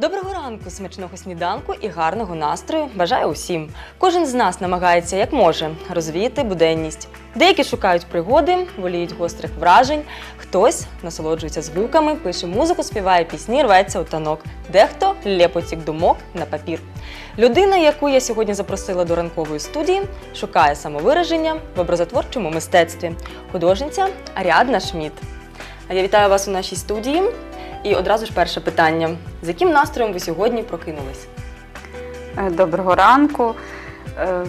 Доброго ранку, смачного сніданку і гарного настрою бажаю усім. Кожен з нас намагається як може розвіяти буденність. Деякі шукають пригоди, воліють гострих вражень, хтось насолоджується звуками, пише музику, співає пісні, рветься у танок. Дехто лєпотік думок на папір. Людина, яку я сьогодні запросила до ранкової студії, шукає самовираження в образотворчому мистецтві. Художниця Аріадна Шміт. А Я вітаю вас у нашій студії. І одразу ж перше питання: з яким настроєм ви сьогодні прокинулись? Е, Доброго ранку. Е,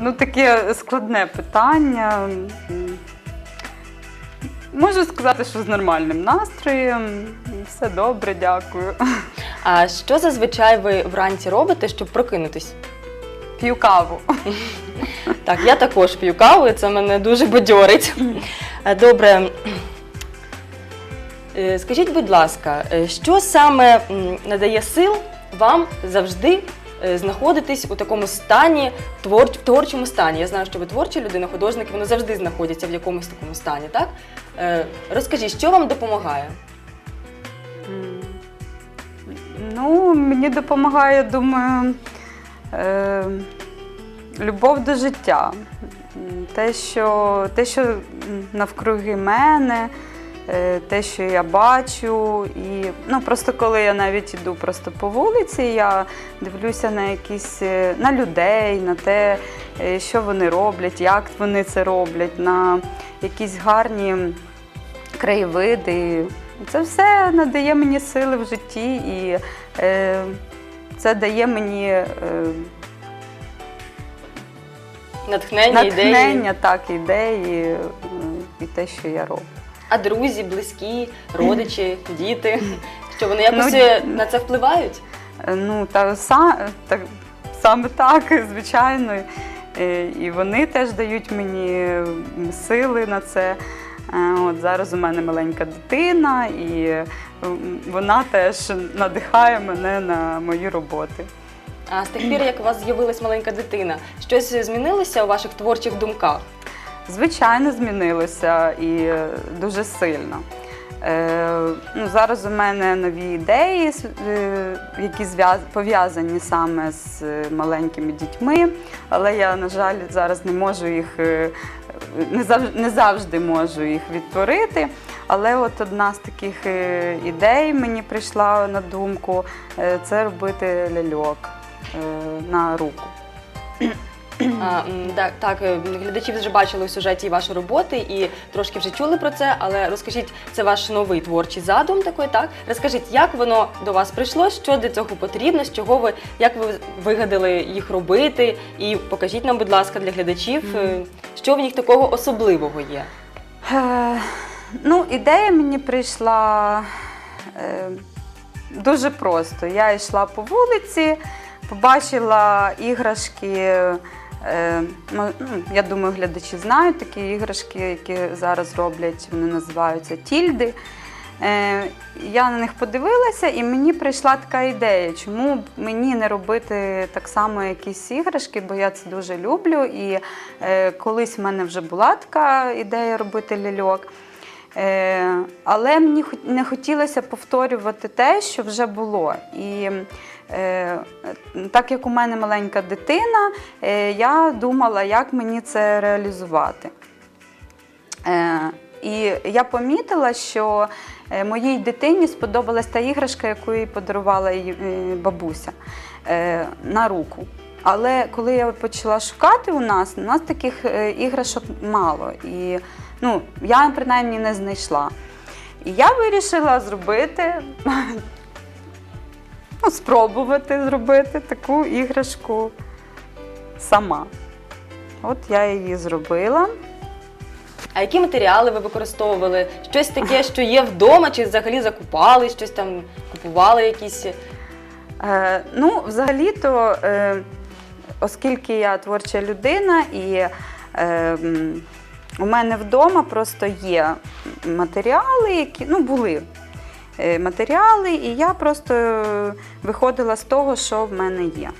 Ну, таке складне питання. Можу сказати, що з нормальним настроєм. Все добре, дякую. А що зазвичай ви вранці робите, щоб прокинутись? П'ю каву. Так, я також п'ю каву, і це мене дуже бадьорить. Е, Добре. Е, Скажіть, будь ласка, е, що саме надає сил вам завжди е, знаходитись у такому стані, в творчому стані? Я знаю, що ви творча людина, художники, вони завжди знаходяться в якомусь такому стані, так? Розкажіть, що вам допомагає? Ну, мені допомагає, думаю, любов до життя. Те, що, те, що навкруги мене, те, що я бачу. І ну, просто коли я навіть іду просто по вулиці, я дивлюся на якісь е, на людей, на те, е, що вони роблять, як вони це роблять, на якісь гарні краєвиди. Це все надає мені сили в житті і е, це дає мені е, Натхнення, ідеї? так, ідеї е, і те, що я роблю. А друзі, близькі, родичі, діти, що вони якось Ну, на це впливають? Е, Ну, та, са, так, саме так, звичайно. Е, І вони теж дають мені сили на це. Е, От зараз у мене маленька дитина, і вона теж надихає мене на мої роботи. А з тих пір, як у вас з'явилась маленька дитина, щось змінилося у ваших творчих думках? Звичайно, змінилося і дуже сильно. Е, ну, зараз у мене нові ідеї, е, які пов'язані саме з е, маленькими дітьми, але я, на жаль, зараз не можу їх, не завжди, не завжди можу їх відтворити. Але от одна з таких ідей мені прийшла на думку це робити ляльок на руку. А, м, так, так, е, глядачі вже бачили у сюжеті ваші роботи і трошки вже чули про це, але розкажіть, це ваш новий творчий задум такий, так? Розкажіть, як воно до вас прийшло, що для цього потрібно, з чого ви, як ви вигадали їх робити, і покажіть нам, будь ласка, для глядачів, е, що в них такого особливого є. Е, ну, ідея мені прийшла е, дуже просто. Я йшла по вулиці, побачила іграшки. Е, ну, я думаю, глядачі знають такі іграшки, які зараз роблять, вони називаються тільди. Е, я на них подивилася, і мені прийшла така ідея, чому б мені не робити так само якісь іграшки, бо я це дуже люблю. І е, колись в мене вже була така ідея робити ляльок. Е, але мені не хотілося повторювати те, що вже було. І е, так як у мене маленька дитина, е, я думала, як мені це реалізувати. І я помітила, що моїй дитині сподобалась та іграшка, яку їй подарувала її бабуся на руку. Але коли я почала шукати у нас, у нас таких іграшок мало. І ну, я принаймні не знайшла. І я вирішила зробити, ну, спробувати зробити таку іграшку сама. От я її зробила. А які матеріали ви використовували? Щось таке, що є вдома, чи взагалі закупали, щось там купували якісь. Е, ну, взагалі-то, е, оскільки я творча людина, і е, у мене вдома просто є матеріали, які ну, були е, матеріали, і я просто виходила з того, що в мене є.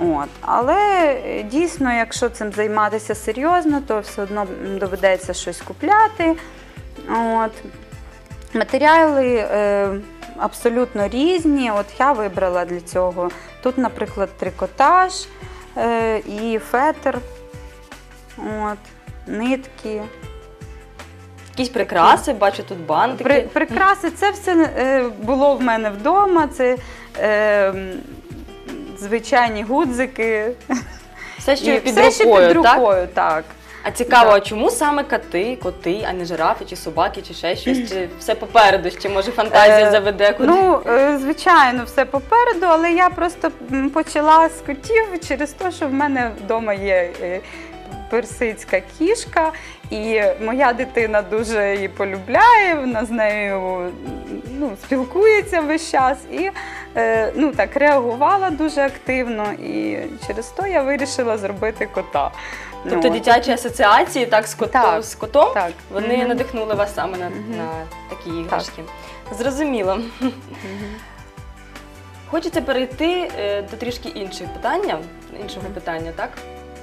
От. Але е, дійсно, якщо цим займатися серйозно, то все одно доведеться щось купляти. От. Матеріали е, абсолютно різні. От я вибрала для цього. Тут, наприклад, трикотаж е, і фетр, от, нитки. Якісь прикраси, бачу тут бантики. При, прикраси, це все е, було в мене вдома. Це е, звичайні гудзики. Все, що І під все, що рукою, під рукою, так. А цікаво, Так. а чому саме коти, коти, а не жирафи, чи собаки, чи ще щось? Чи все попереду, ще може фантазія Е, заведе куди? Ну, е, звичайно, все попереду, але я просто почала з котів через те, що в мене вдома є е, персидська кішка, і моя дитина дуже її полюбляє, вона з нею ну, спілкується весь час і е, ну, так, реагувала дуже активно. І через то я вирішила зробити кота. Тобто Ну, дитячі асоціації так з котом, Так, з котом так. вони Мгм. надихнули вас саме на, Мгм. на такі іграшки. Зрозуміло. Хочеться перейти е, до трішки іншого питання, іншого питання, так?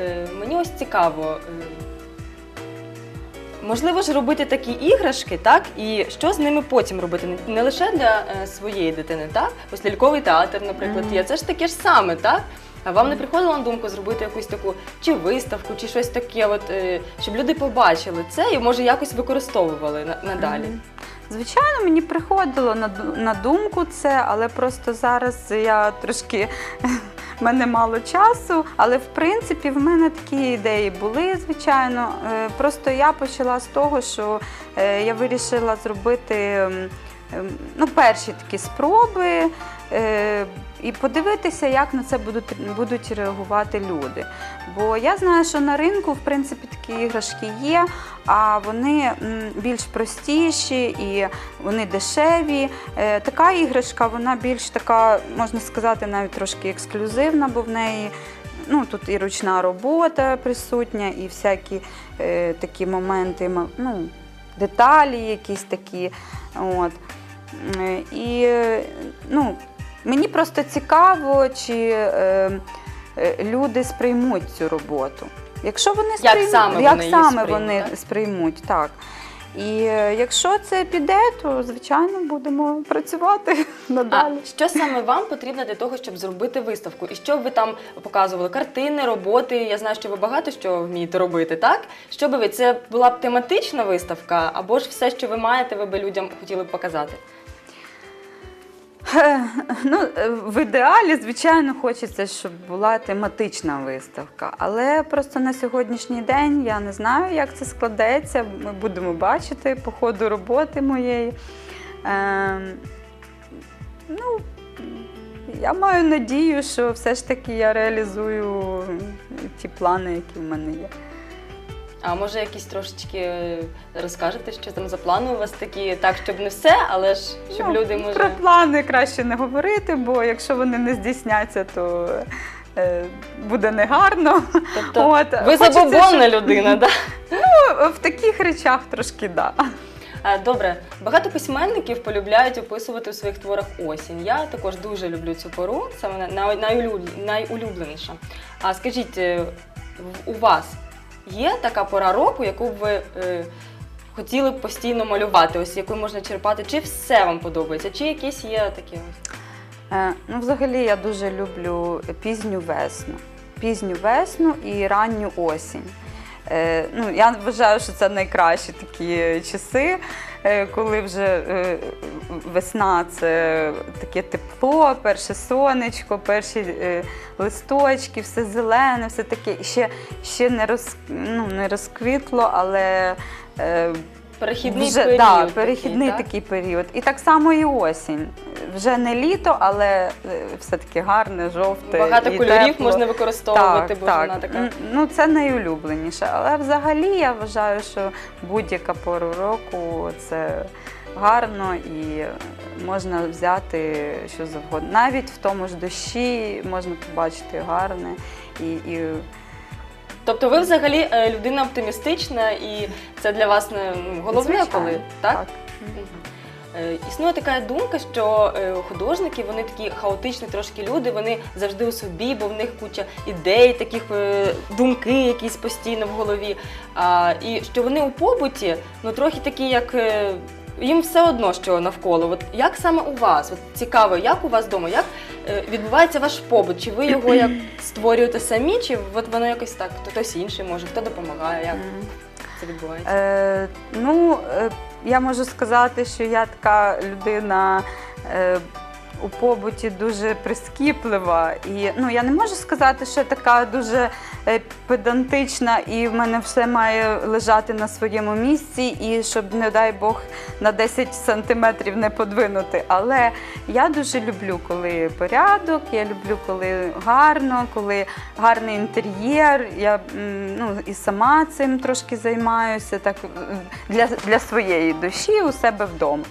Е, мені ось цікаво. е, Можливо ж робити такі іграшки, так? І що з ними потім робити? Не- Не лише для е, своєї дитини, так? Ось ляльковий театр, наприклад, є. Це ж таке ж саме, так? А вам не приходило на думку зробити якусь таку чи виставку, чи щось таке, от, е, щоб люди побачили це і може якось використовували на- надалі? Звичайно, мені приходило на, ду- на думку це, але просто зараз я трошки в мене мало часу. Але в принципі в мене такі ідеї були, звичайно. Е, Просто я почала з того, що е, я вирішила зробити ну, перші такі спроби. І подивитися, як на це будуть, будуть реагувати люди. Бо я знаю, що на ринку в принципі такі іграшки є, а вони більш простіші і вони дешеві. Е, Така іграшка, вона більш така, можна сказати, навіть трошки ексклюзивна, бо в неї ну, тут і ручна робота присутня, і всякі е, такі моменти, ну, деталі якісь такі. От. І ну, мені просто цікаво, чи е, е, люди сприймуть цю роботу. Якщо вони сприймуть, саме як вони її саме сприймуть, вони так? сприймуть, так. І е, якщо це піде, то звичайно будемо працювати надалі. А що саме вам потрібно для того, щоб зробити виставку? І що б ви там показували? Картини, роботи? Я знаю, що ви багато що вмієте робити, так? Що би ви? Це була б тематична виставка, або ж все, що ви маєте, ви би людям хотіли б показати? Е, Ну, е, в ідеалі, звичайно, хочеться, щоб була тематична виставка. Але просто на сьогоднішній день я не знаю, як це складеться. Ми будемо бачити по ходу роботи моєї. Е, ну, я маю надію, що все ж таки я реалізую ті плани, які в мене є. А може якісь трошечки розкажете, що там за плани у вас такі, так, щоб не все, але ж щоб Ну, люди може. Про плани краще не говорити, бо якщо вони не здійсняться, то е, буде негарно. Тобто От, ви забобонна щоб- людина, так? Ну, В таких речах трошки да. Добре, багато письменників полюбляють описувати у своїх творах осінь. Я також дуже люблю цю пору, саме на- на- найулюбл- найулюбленіша. А скажіть, е, у вас є така пора року, яку б ви е, хотіли б постійно малювати, ось яку можна черпати? Чи все вам подобається, чи якісь є такі ось? Е, ну, взагалі я дуже люблю пізню весну. Пізню весну і ранню осінь. Е, ну, я вважаю, що це найкращі такі часи, коли вже е, весна це таке тепло, перше сонечко, перші е, листочки, все зелене, все таке. Ще, ну, не розквітло, але е, Перехідний вже, період. Да, такий, перехідний так? такий період. І так само і осінь. Вже не літо, але е, все-таки гарне, жовте. Багато і кольорів тепло. можна використовувати, Так, бо так. вона така. Ну, це найулюбленіше. Але взагалі я вважаю, що будь-яка пору року це гарно і можна взяти що завгодно. Навіть в тому ж дощі можна побачити гарне і. і Тобто ви взагалі е, людина оптимістична, і це для вас не ну, головне, звичайно, коли так? так. Е, Існує така думка, що е, художники вони такі хаотичні трошки люди, вони завжди у собі, бо в них куча ідей, таких е, думки якісь постійно в голові. А, і що вони у побуті, ну трохи такі, як. е, їм все одно, що навколо. От як саме у вас? От цікаво, як у вас вдома? Як е, відбувається ваш побут? Чи ви його як створюєте самі, чи от воно якось так, хтось інший може, хто допомагає? Як М. це відбувається? Е, ну, е, я можу сказати, що я така людина. Е, у побуті дуже прискіплива, і ну я не можу сказати, що я така дуже е, педантична, і в мене все має лежати на своєму місці, і щоб, не дай Бог, на 10 сантиметрів не подвинути. Але я дуже люблю, коли порядок, я люблю, коли гарно, коли гарний інтер'єр. Я ну, і сама цим трошки займаюся так для, для своєї душі у себе вдома.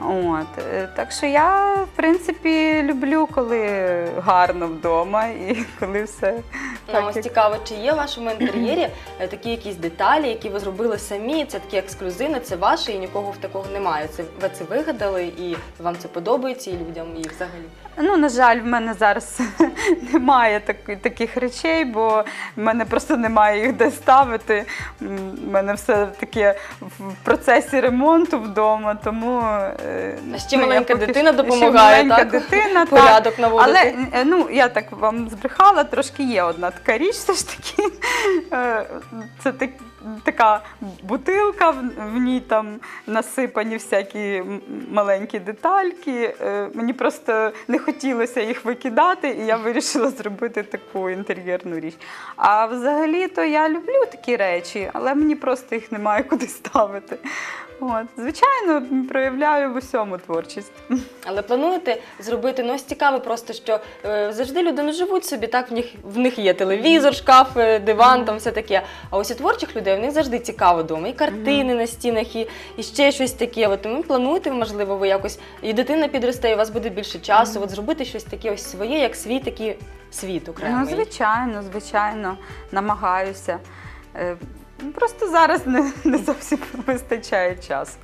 От, е, так що я, в принципі, люблю, коли гарно вдома і коли все Ну, ось як- цікаво, чи є в вашому інтер'єрі е, такі якісь деталі, які ви зробили самі? Це такі ексклюзивне, це ваше і нікого в такого немає. Це ви це вигадали, і вам це подобається, і людям, і взагалі. Ну, на жаль, в мене зараз немає таки- таких речей, бо в мене просто немає їх де ставити. М, В мене все таке в процесі ремонту вдома, тому е, А ще ну, я маленька поки дитина допомагає, ще маленька так? дитина, так. Наводити. Але е, ну я так вам збрехала, трошки є одна така річ, все ж таки. Е, Це так, така бутилка, в, в ній там насипані всякі м- маленькі детальки. Е, Мені просто не хотілося їх викидати, і я вирішила зробити таку інтер'єрну річ. А взагалі-то я люблю такі речі, але мені просто їх немає куди ставити. От. Звичайно, проявляю в усьому творчість. Але плануєте зробити ну ось цікаво, просто що е, завжди люди не живуть собі. Так в них в них є телевізор, шкаф, е, диван, там все таке. А ось у творчих людей в них завжди цікаво вдома. І картини на стінах, і, і ще щось таке. От тому плануєте, можливо, ви якось і дитина підросте, і у вас буде більше часу. От зробити щось таке ось своє, як свій такий світ окремий. Ну, звичайно, звичайно, намагаюся. Е, ну, Просто зараз не, не зовсім вистачає часу.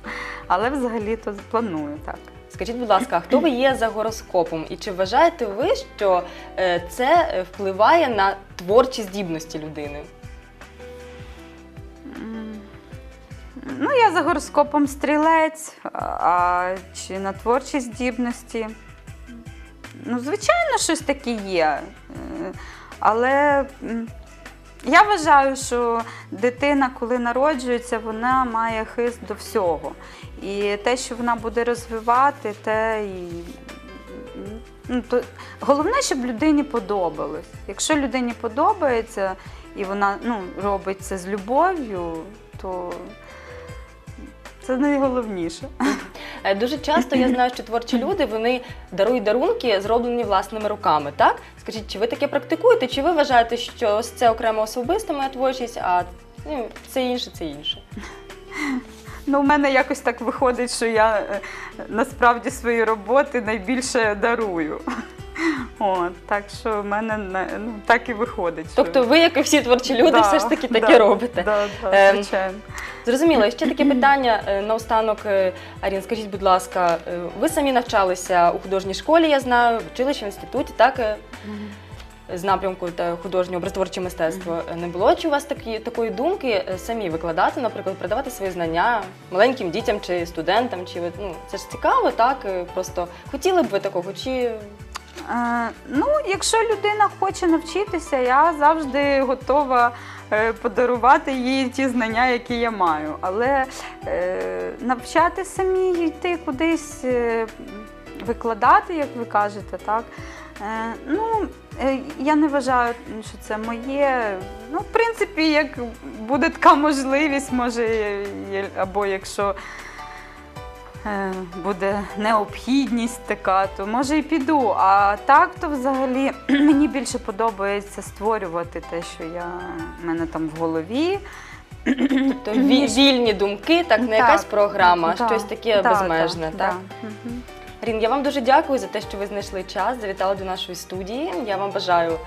Але взагалі-то планую так. Скажіть, будь ласка, хто ви є за гороскопом? І чи вважаєте ви, що е, це впливає на творчі здібності людини? Ну, я за гороскопом стрілець, а- чи на творчі здібності. Ну, звичайно, щось таке є. Е, Але я вважаю, що дитина, коли народжується, вона має хист до всього. І те, що вона буде розвивати, те і. Ну, то головне, щоб людині подобалось. Якщо людині подобається і вона ну, робить це з любов'ю, то це найголовніше. Е, Дуже часто я знаю, що творчі люди вони дарують дарунки, зроблені власними руками. Так скажіть, чи ви таке практикуєте? Чи ви вважаєте, що ось це окремо особиста моя творчість, а ну, це інше, це інше? Ну, у мене якось так виходить, що я е, насправді свої роботи найбільше дарую. От, так що в мене на- ну, так і виходить. що- Тобто, ви, як і всі творчі люди, Да, все ж таки таке да, робите. Да, да, Ем, звичайно. Зрозуміло, І ще таке питання е, наостанок. е, Арін, скажіть, будь ласка, е, ви самі навчалися у художній школі, я знаю, вчилися в інституті, так? З напрямку та художнього образотворче мистецтво не було чи у вас такі такої думки самі викладати, наприклад, передавати свої знання маленьким дітям чи студентам? Чи ви ну це ж цікаво, так? Просто хотіли б ви такого? Чи Е, ну, якщо людина хоче навчитися, я завжди готова е, подарувати їй ті знання, які я маю. Але е, навчати самі йти кудись, викладати, як ви кажете, так. Ну, я не вважаю, що це моє. Ну, в принципі, як буде така можливість, може, або якщо буде необхідність така, то може і піду. А так, то взагалі мені більше подобається створювати те, що я в мене там в голові. то ві- вільні думки, так не якась програма, Да, щось таке да, безмежне, да, так? да. Мгм. Рін, я вам дуже дякую за те, що ви знайшли час, завітали до нашої студії. Я вам бажаю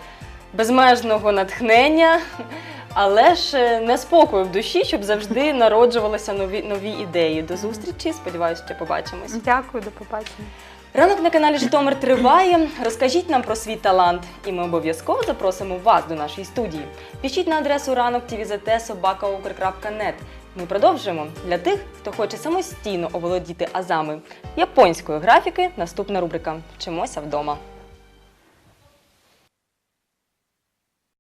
безмежного натхнення, але ж е, не спокою в душі, щоб завжди народжувалися нові, нові ідеї. До зустрічі. Сподіваюся, що побачимось. Дякую, до побачення. Ранок на каналі Житомир триває. Розкажіть нам про свій талант, і ми обов'язково запросимо вас до нашої студії. Пишіть на адресу ранок. Ми продовжуємо. Для тих, хто хоче самостійно оволодіти азами японської графіки, наступна рубрика Вчимося вдома.